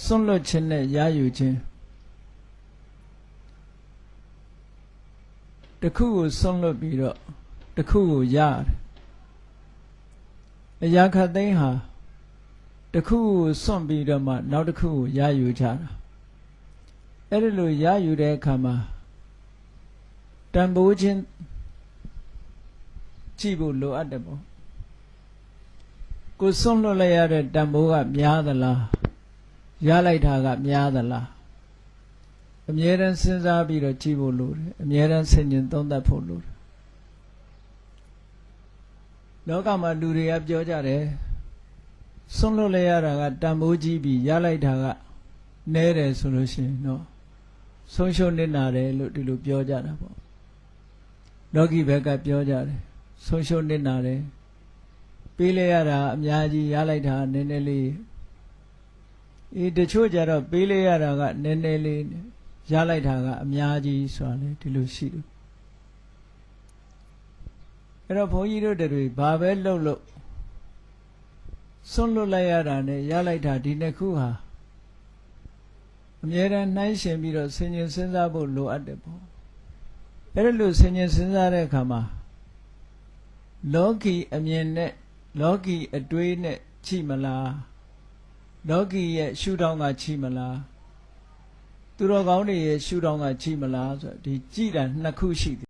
စွန့်လွတ်ခြင်းနဲ့ရယူခြင်းတစ်ခုကိုစွန့်လွတ်ပြီးတော့တစ်ခုကိုရတယ်အရာခတ်သိမ်းဟာတစ်ခုကိုစွန့်ပြီးတော့မှနောက်တစ်ခုကိုရယူကြတာအဲ့ဒီလိုရယူတဲ့အခါမှာတန်ဖိုးခြင်းကြည့်ဖို့လိုအပ်တယ်ပေါ့ကိုစွန့်လွတ်လိုက်ရတဲ့တန်ဖိုးကများသလား ရလိုက်တာကများသလားအမြဲတမ်းစဉ်းစားပြီးတော့ကြည့်ဖို့လိုတယ်အမြဲတမ်းဆင်ခြင်သုံးသပ်ဖို့လိုတယ်လောကမှာလူတွေကပြောကြတယ်စွန့်လွတ်လိုက်ရတာကတန်ဖိုးကြီးပြီးရလိုက်တာကနည်းတယ်ဆိုလို့ရှိရင်တော့ဆုံးရှုံးနေတာတယ်လို့ဒီလိုပြောကြတာပေါ့လောကီဘက်ကပြောကြတယ်ဆုံးရှုံးနေတာတယ်ပေးလိုက်ရတာအများကြီးရလိုက်တာနည်းနည်းလေး အေးတချို့ကြတော့ပေးလိုက်ရတာကနည်းနည်းလေးရလိုက်တာကအများကြီးဆိုတာလေဒီလိုရှိတယ်အဲ့တော့ဘုန်းကြီးတို့တွေဘာပဲလုပ်လို့ဆွန့်လွတ်လိုက်ရတာနဲ့ရလိုက်တာဒီနှစ်ခုဟာအမြဲတမ်းနှိုင်းရှင်ပြီးတော့ဆင်ញင်စဉ်းစားဖို့လိုအပ်တယ်ပေါ့အဲ့ဒါလို့ဆင်ញင်စဉ်းစားတဲ့အခါမှာလောကီအမြင်နဲ့လောကီအတွေးနဲ့ချိမလား လောကီရဲ့ရှုထောင့်ကချိမလားသူတော်ကောင်းတွေရဲ့ရှုထောင့်ကချိမလားဆိုတော့ဒီကြည်တာနှစ်ခုရှိတယ်